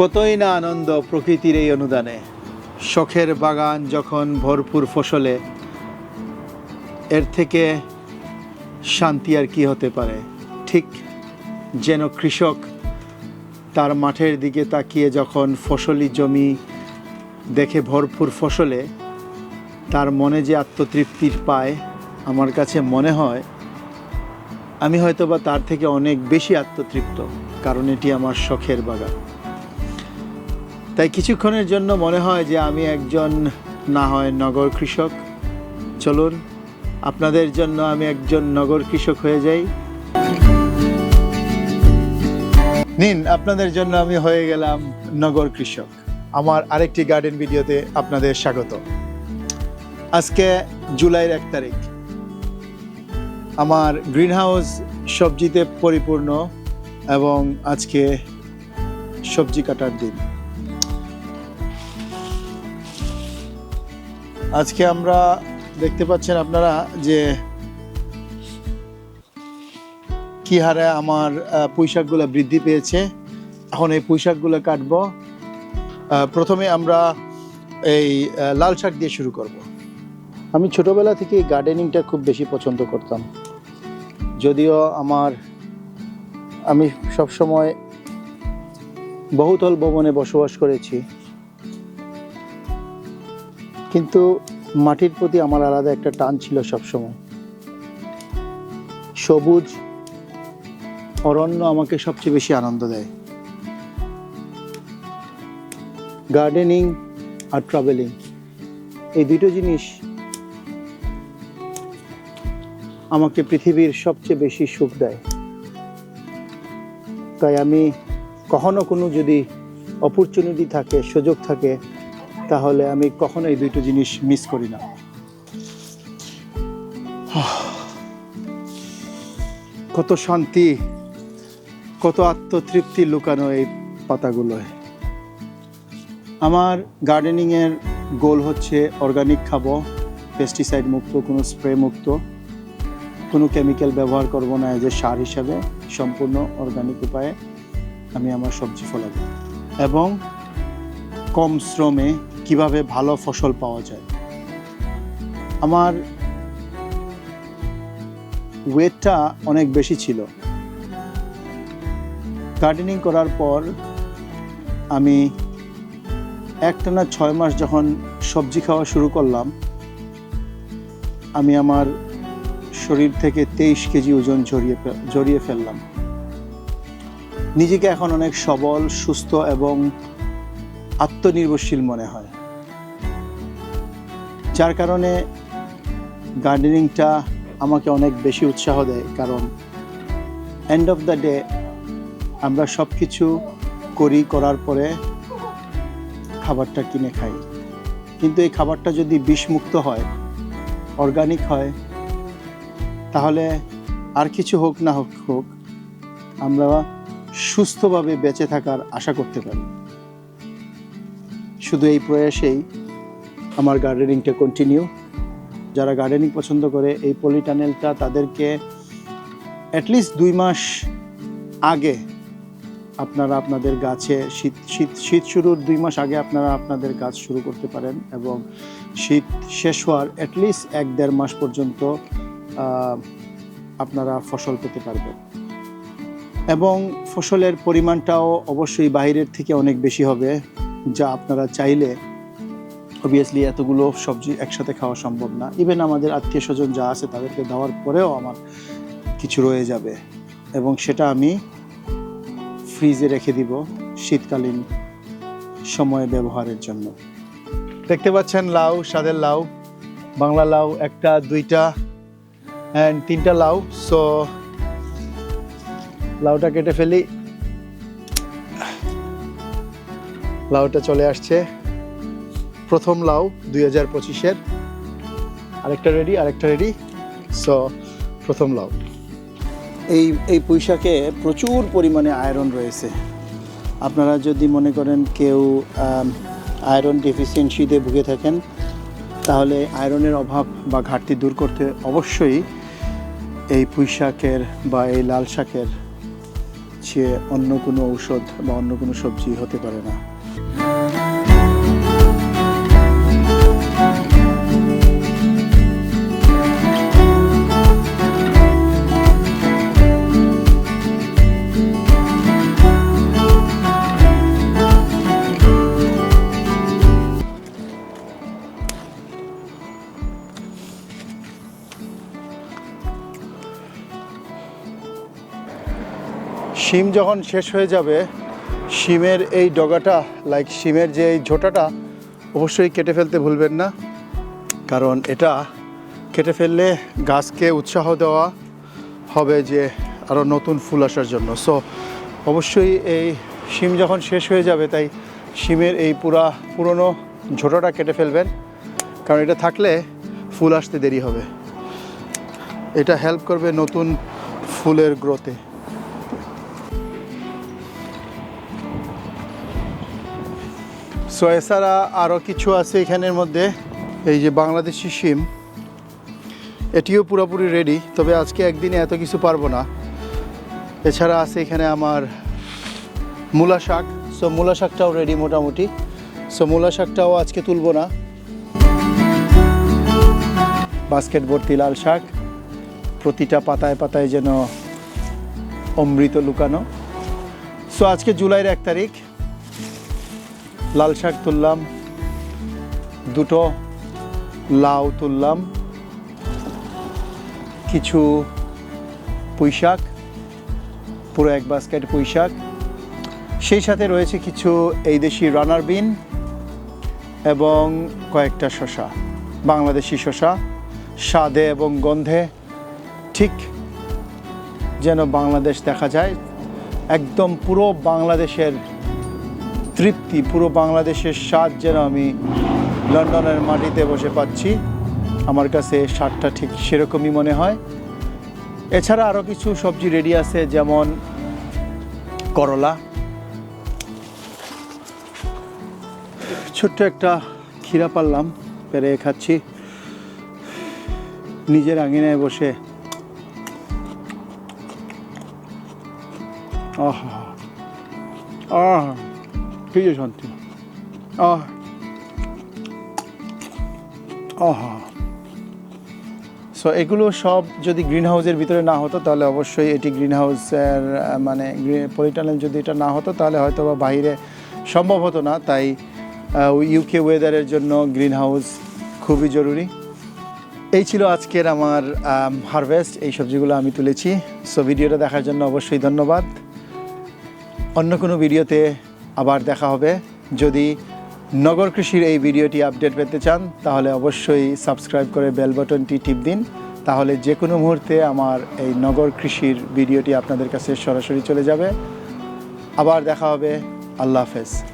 কতই না আনন্দ প্রকৃতির এই অনুদানে। শখের বাগান যখন ভরপুর ফসলে, এর থেকে শান্তি আর কি হতে পারে? ঠিক যেন কৃষক তার মাঠের দিকে তাকিয়ে যখন ফসলি জমি দেখে ভরপুর ফসলে, তার মনে যে আত্মতৃপ্তির পায় আমার কাছে মনে হয়, আমি হয়তো বা তার থেকে অনেক বেশি আত্মতৃপ্ত, কারণ এটি আমার শখের বাগান। তাই কিছুক্ষণের জন্য মনে হয় যে আমি একজন না হয় নগর কৃষক। চলুন, আপনাদের জন্য আমি একজন নগর কৃষক হয়ে যাই। নিন, আপনাদের জন্য আমি হয়ে গেলাম নগর কৃষক। আমার আরেকটি গার্ডেন ভিডিওতে আপনাদের স্বাগত। আজকে জুলাইয়ের এক তারিখ। আমার গ্রিন হাউস সবজিতে পরিপূর্ণ এবং আজকে সবজি কাটার দিন। আজকে আমরা দেখতে পাচ্ছেন আপনারা যে কি হারে আমার পুঁইশাকগুলো বৃদ্ধি পেয়েছে। এখন এই পুঁইশাকগুলো কাটবো। প্রথমে আমরা এই লাল শাক দিয়ে শুরু করব। আমি ছোটবেলা থেকে গার্ডেনিংটা খুব বেশি পছন্দ করতাম। যদিও আমার, আমি সবসময় বহুতল ভবনে বসবাস করেছি। কিন্তু মাটির প্রতি আমার আলাদা একটা টান ছিল সবসময়। সবুজ অরণ্য আমাকে সবচেয়ে বেশি আনন্দ দেয়। গার্ডেনিং আর ট্রাভেলিং এই দুটো জিনিস আমাকে পৃথিবীর সবচেয়ে বেশি সুখ দেয়। তাই আমি কখনো কোনো যদি অপরচুনিটি থাকে, সুযোগ থাকে তাহলে আমি কখনো এই দুটো জিনিস মিস করি না। কত শান্তি, কত আত্মতৃপ্তি লুকানো এই পাতাগুলোয়। আমার গার্ডেনিংয়ের গোল হচ্ছে অর্গানিক খাব পেস্টিসাইড মুক্ত, কোনো স্প্রে মুক্ত। কোনো কেমিক্যাল ব্যবহার করব না যে সার হিসাবে, সম্পূর্ণ অর্গানিক উপায়ে আমি আমার সবজি ফলাবো। এবং কম শ্রমে কীভাবে ভালো ফসল পাওয়া যায়। আমার ওয়েটটা অনেক বেশি ছিল। গার্ডেনিং করার পর আমি একটানা ছয় মাস যখন সবজি খাওয়া শুরু করলাম, আমি আমার শরীর থেকে তেইশ কেজি ওজন জড়িয়ে জড়িয়ে ফেললাম। নিজেকে এখন অনেক সবল, সুস্থ এবং আত্মনির্ভরশীল মনে হয়। যার কারণে গার্ডেনিংটা আমাকে অনেক বেশি উৎসাহ দেয়, কারণ এন্ড অফ দ্য ডে আমরা সব কিছু করি, করার পরে খাবারটা কিনে খাই। কিন্তু এই খাবারটা যদি বিষমুক্ত হয় অর্গানিক হয়, তাহলে আর কিছু হোক না হোক হোক, আমরা সুস্থভাবে বেঁচে থাকার আশা করতে পারি। শুধু এই প্রয়াসেই আমার গার্ডেনিংটা কন্টিনিউ যারা গার্ডেনিং পছন্দ করে, এই পলিটানেলটা তাদেরকে অ্যাটলিস্ট দুই মাস আগে আপনারা আপনাদের গাছে শীত শীত শীত শুরুর দুই মাস আগে আপনারা আপনাদের গাছ শুরু করতে পারেন এবং শীত শেষ হওয়ার অ্যাটলিস্ট এক দেড় মাস পর্যন্ত আপনারা ফসল পেতে পারবেন। এবং ফসলের পরিমাণটাও অবশ্যই বাইরের থেকে অনেক বেশি হবে, যা আপনারা চাইলে অবভিয়াসলি এতগুলো সবজি একসাথে খাওয়া সম্ভব না। ইভেন আমাদের আত্মীয় স্বজন যা আছে তাদেরকে দেওয়ার পরেও আমার কিছু রয়ে যাবে। এবং সেটা আমি ফ্রিজে রেখে দিব শীতকালীন সময়ে ব্যবহারের জন্য। দেখতে পাচ্ছেন লাউ, স্বাদের লাউ। বাংলা লাউ একটা, দুইটা অ্যান্ড তিনটা লাউ। সো লাউটা কেটে ফেলি। লাউটা চলে আসছে। প্রথম লাউ দুই হাজার পঁচিশের। আরেকটা রেডি আরেকটা রেডি সো প্রথম লাউ এই এই পুঁইশাকে প্রচুর পরিমাণে আয়রন রয়েছে। আপনারা যদি মনে করেন কেউ আয়রন ডেফিসিয়েন্সিতে ভুগে থাকেন, তাহলে আয়রনের অভাব বা ঘাটতি দূর করতে অবশ্যই এই পুঁই শাকের বা এই লাল শাকের চেয়ে অন্য কোনো ঔষধ বা অন্য কোনো সবজি হতে পারে না। শিম যখন শেষ হয়ে যাবে, শিমের এই ডগাটা লাইক শিমের যে এই ঝোটাটা, অবশ্যই কেটে ফেলতে ভুলবেন না। কারণ এটা কেটে ফেললে গাছকে উৎসাহ দেওয়া হবে যে আরও নতুন ফুল আসার জন্য। সো অবশ্যই এই শিম যখন শেষ হয়ে যাবে, তাই শিমের এই পুরা, পুরনো ঝোটাটা কেটে ফেলবেন। কারণ এটা থাকলে ফুল আসতে দেরি হবে। এটা হেল্প করবে নতুন ফুলের গ্রোথে সো এছাড়া আরও কিছু আছে এখানের মধ্যে। এই যে বাংলাদেশি শিম, এটিও পুরোপুরি রেডি তবে আজকে একদিনে এত কিছু পারব না। এছাড়া আছে এখানে আমার মূলা শাক সো মূলা শাকটাও রেডি মোটামুটি। সো মূলা শাকটাও আজকে তুলবো না। বাস্কেট ভর্তি লাল শাক, প্রতিটা পাতায় পাতায় যেন অমৃত লুকানো। সো আজকে জুলাইয়ের এক তারিখ। লাল শাক তুললাম, দুটো লাউ তুললাম, কিছু পুঁই শাক, পুরো এক বাস্কেট পুঁই শাক। সেই সাথে রয়েছে কিছু এই দেশি রানার বিন এবং কয়েকটা শশা বাংলাদেশি শশা স্বাদে এবং গন্ধে ঠিক যেন বাংলাদেশ দেখা যায়। একদম পুরো বাংলাদেশের তৃপ্তি। পুরো বাংলাদেশের স্বাদ যেন আমি লন্ডনের মাটিতে বসে পাচ্ছি। আমার কাছে স্বাদটা ঠিক সেরকমই মনে হয়। এছাড়া আরও কিছু সবজি রেডি আছে, যেমন করলা। ছোট্ট একটা ক্ষীরা পারলাম, পেরে খাচ্ছি। নিজের আঙিনায় বসে। আহা। আহ। যে শান্তি আহ, আহা। সো এগুলো সব যদি গ্রিন হাউসের ভিতরে না হতো, তাহলে অবশ্যই এটি গ্রিন হাউসের মানে পলিটানেল যদি এটা না হতো, তাহলে হয়তো বা বাইরে সম্ভব হতো না। তাই ইউকে ওয়েদারের জন্য গ্রিন হাউস খুবই জরুরি। এই ছিল আজকের আমার হারভেস্ট এই সবজিগুলো আমি তুলেছি। সো ভিডিওটা দেখার জন্য অবশ্যই ধন্যবাদ। অন্য কোনো ভিডিওতে আবার দেখা হবে। যদি নগর কৃষির এই ভিডিওটি আপডেট পেতে চান, তাহলে অবশ্যই সাবস্ক্রাইব করে বেল বাটনটি টিপ দিন। তাহলে যে কোনো মুহূর্তে আমার এই নগর কৃষির ভিডিওটি আপনাদের কাছে সরাসরি চলে যাবে। আবার দেখা হবে। আল্লাহ হাফেজ।